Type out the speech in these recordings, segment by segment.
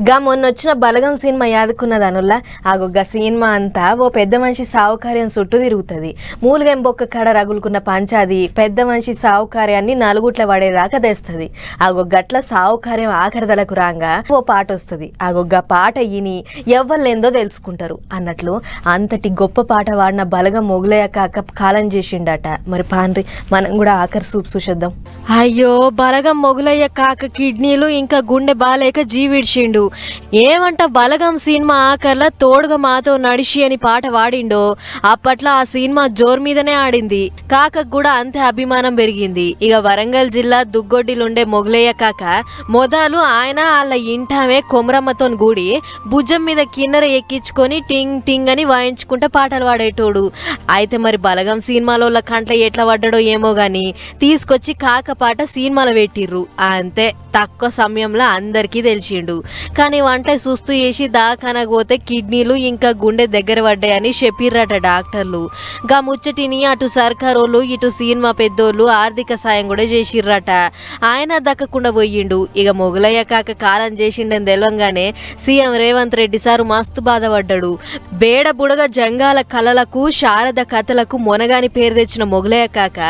గా మొన్న వచ్చిన బలగం సినిమా యాదుకున్నది అనుల్లా ఆగో గా సినిమా అంతా ఓ పెద్ద మనిషి సావుకార్యం చుట్టూ తిరుగుతుంది. మూలుగం బొక్క రగులుకున్న పంచాది పెద్ద మనిషి సావుకార్యాన్ని నలుగుట్ల పడేదాకా తెస్తుంది. ఆగో గట్ల సావుకార్యం ఆఖరిదలకు రాగా ఓ పాట వస్తుంది ఆగో గా పాట ఇని ఎవ్వలేందో తెలుసుకుంటారు. అన్నట్లు అంతటి గొప్ప పాట వాడిన బలగం మొగులయ్య కాక కాలం చేసిండట. మరి పాన్రి మనం కూడా ఆఖరి సూప్ చూసేద్దాం. అయ్యో బలగం మొగులయ్య కాక కిడ్నీలు ఇంకా గుండె బాలేక జీవిడ్చిండు. ఏమంట బలగం సినిమా ఆఖర్ల తోడుగా మాతో నడిచి అని పాట వాడిండో అప్పట్లో ఆ సినిమా జోర్ మీదనే ఆడింది. కాకకు కూడా అంతే అభిమానం పెరిగింది. ఇక వరంగల్ జిల్లా దుగ్గొడ్డిలుండే మొగలయ్య కాక మొదలు ఆయన వాళ్ళ ఇంటామే కొమరమ్మతో గూడి భుజం మీద కిన్నెర ఎక్కించుకొని టింగ్ టింగ్ అని వాయించుకుంటే పాటలు పాడేటోడు అయితే మరి బలగం సినిమాలో కంట్లో ఎట్లా పడ్డాడో ఏమో గాని తీసుకొచ్చి కాక పాట సినిమాలో పెట్టిర్రు. అంతే తక్కువ సమయంలో అందరికీ తెలిసిండు. కానీ వంట సుస్తు చేసి దాకానకు పోతే కిడ్నీలు ఇంకా గుండె దగ్గర పడ్డాయని చెప్పిర్రట డాక్టర్లు. గా ముచ్చటిని అటు సర్కారోళ్ళు ఇటు సినిమా పెద్దోళ్ళు ఆర్థిక సాయం కూడా చేసిర్రట. ఆయన దక్కకుండా పోయిండు. ఇక మొగలయ్య కాక కాలం చేసిండని తెలవంగానే సీఎం రేవంత్ రెడ్డి సారు మస్తు బాధపడ్డాడు. బేడ బుడగ జంగాల కళలకు శారద కథలకు మొనగాని పేరు తెచ్చిన మొగలయ్య కాక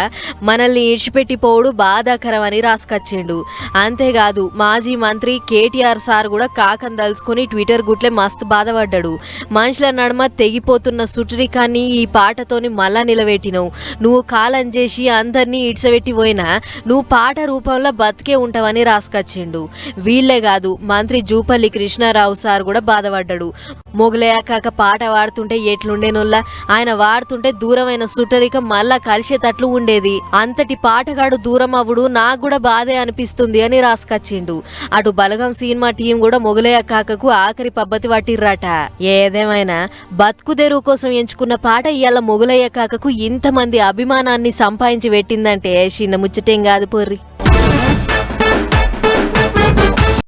మనల్ని ఇడిచిపెట్టి పోవుడు బాధాకరం అని రాసుకొచ్చిండు. అంతేకాదు మాజీ మంత్రి కేటీఆర్ సార్ కూడా కాకని దలుచుకొని ట్విట్టర్ గుట్లే మస్తు బాధపడ్డాడు. మనుషుల నడుమ తెగిపోతున్న సుటరికాన్ని ఈ పాటతోని మళ్ళా నిలబెట్టినవు. నువ్వు కాలం చేసి అందరినీ ఇడ్చబెట్టి పోయినా నువ్వు పాట రూపంలో బతికే ఉంటావని రాసుకొచ్చిండు. వీళ్ళే కాదు మంత్రి జూపల్లి కృష్ణారావు సార్ కూడా బాధపడ్డాడు. మొగలయ్య కాక పాట వాడుతుంటే ఎట్లుండేనోళ్ళ? ఆయన వాడుతుంటే దూరమైన సుటరిక మళ్ళా కలిసేటట్లు ఉండేది. అంతటి పాటగాడు దూరం అవ్వడు నాకు కూడా బాధే అనిపిస్తుంది అని రాసుకొచ్చిండు. అటు బలగం సినిమా టీం కూడా మొగలయ్య కాకకు ఆఖరి పబ్బతి పట్టిర్రట ఏదేమైనా బతుకు తెరువు కోసం ఎంచుకున్న పాట ఇవాళ మొగలయ్య కాకకు ఇంతమంది అభిమానాన్ని సంపాదించి పెట్టిందంటే చిన్న ముచ్చటేం కాదు పొర్రి.